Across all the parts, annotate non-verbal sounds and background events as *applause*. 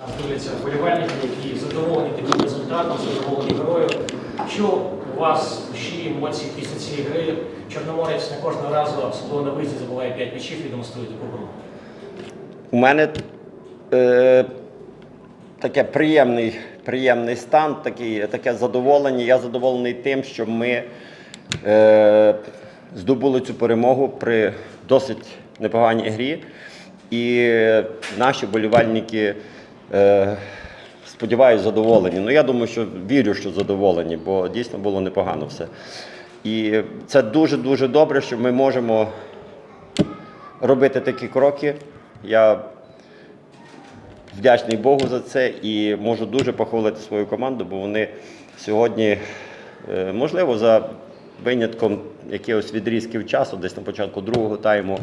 Нас дивляться вболівальники, які задоволені таким результатом, задоволені грою. Що у вас душі, емоції після цієї гри? Чорноморець не кожного разу, особливо на виїзді, забуває 5 м'ячів і демонструє таку гру. У мене е, таке приємний, приємний стан, такий, таке задоволення. Я задоволений тим, що ми е, здобули цю перемогу при досить непоганій грі. І наші болівальники, е, сподіваюся, задоволені. Ну, я думаю, що вірю, що задоволені, бо дійсно було непогано все. І це дуже-дуже добре, що ми можемо робити такі кроки. Я вдячний Богу за це і можу дуже похвалити свою команду, бо вони сьогодні, е, можливо, за винятком якихось відрізків часу, десь на початку другого тайму,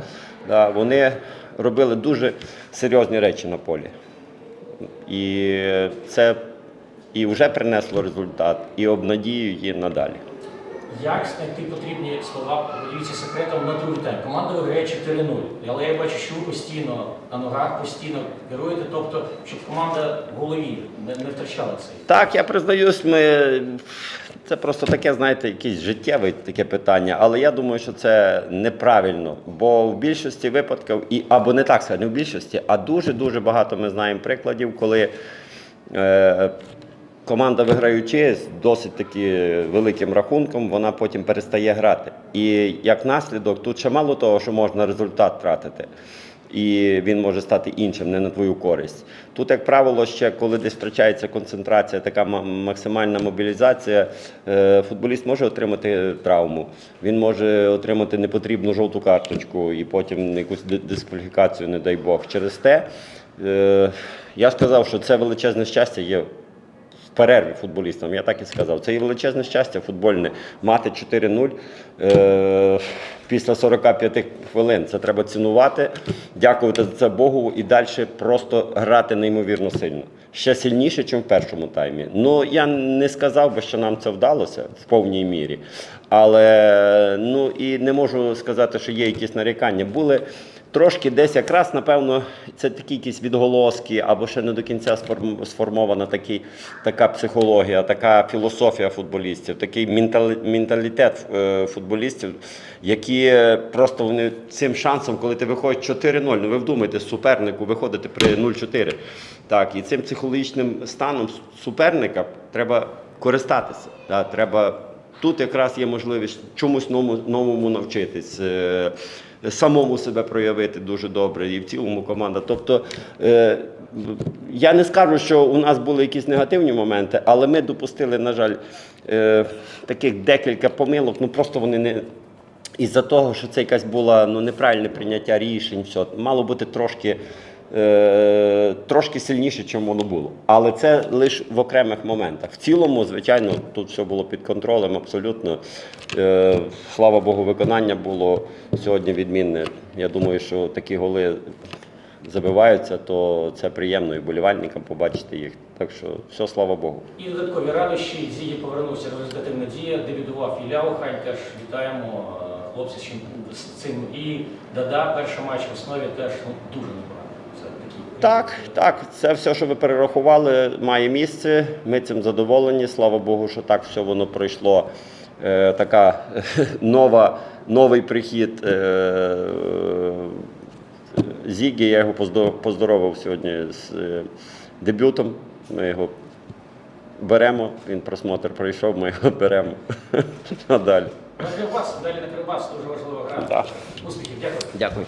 вони робили дуже серйозні речі на полі. І це і вже принесло результат, і обнадію її надалі. Як знайти потрібні слова, поділіться секретом на другий тайм? Команда виграє 4-0. Але я бачу, що ви постійно на ногах, постійно керуєте, тобто, щоб команда в голові не, не втрачала цей. Так, я признаюсь, ми це просто таке, знаєте, якесь життєве таке питання, але я думаю, що це неправильно. Бо в більшості випадків, і або не так сказати, не в більшості, а дуже-дуже багато ми знаємо прикладів, коли е, команда виграючи з досить таки великим рахунком, вона потім перестає грати. І як наслідок, тут ще мало того, що можна результат тратити і він може стати іншим, не на твою користь. Тут, як правило, ще коли десь втрачається концентрація, така максимальна мобілізація, е, футболіст може отримати травму, він може отримати непотрібну жовту карточку і потім якусь дискваліфікацію, не дай Бог. Через те е, я сказав, що це величезне щастя є перерві футболістам. Я так і сказав. Це є величезне щастя футбольне. Мати 4-0 е, після 45 хвилин. Це треба цінувати, дякувати за це Богу і далі просто грати неймовірно сильно. Ще сильніше, ніж в першому таймі. Ну я не сказав би, що нам це вдалося в повній мірі. Але ну і не можу сказати, що є якісь нарікання. Були Трошки десь якраз, напевно, це такі якісь відголоски, або ще не до кінця сформована такий, така психологія, така філософія футболістів, такий менталітет е, футболістів, які просто вони цим шансом, коли ти виходиш 4-0, ну ви вдумайте, супернику виходити при 0-4. Так, і цим психологічним станом суперника треба користатися. Да, треба Тут якраз є можливість чомусь новому, новому навчитись, е, самому себе проявити дуже добре і в цілому команда. Тобто е, я не скажу, що у нас були якісь негативні моменти, але ми допустили, на жаль, е, таких декілька помилок, ну просто вони не. Із-за того, що це якась була ну, неправильне прийняття рішень, все, мало бути трошки, е, трошки сильніше, ніж воно було. Але це лише в окремих моментах. В цілому, звичайно, тут все було під контролем абсолютно. Е, слава Богу, виконання було сьогодні відмінне. Я думаю, що такі голи забиваються, то це приємно і болівальникам побачити їх. Так що все, слава Богу. І додаткові радощі. Зігі повернувся результативна дія, дебютував Ілля Охань. Теж вітаємо е, хлопця з з цим. І Дада, перший матч в основі теж ну, дуже непогано. Так, так, це все, що ви перерахували, має місце. Ми цим задоволені. Слава Богу, що так все воно пройшло. Е, така *laughs* нова, новий прихід е, Зігі. Я його поздоровив сьогодні з е, дебютом. Ми його беремо. Він просмотр пройшов, ми його беремо *laughs* надалі. На Кривбас, далі на Кривбас дуже важлива гра. Успіхів, дякую. Дякую.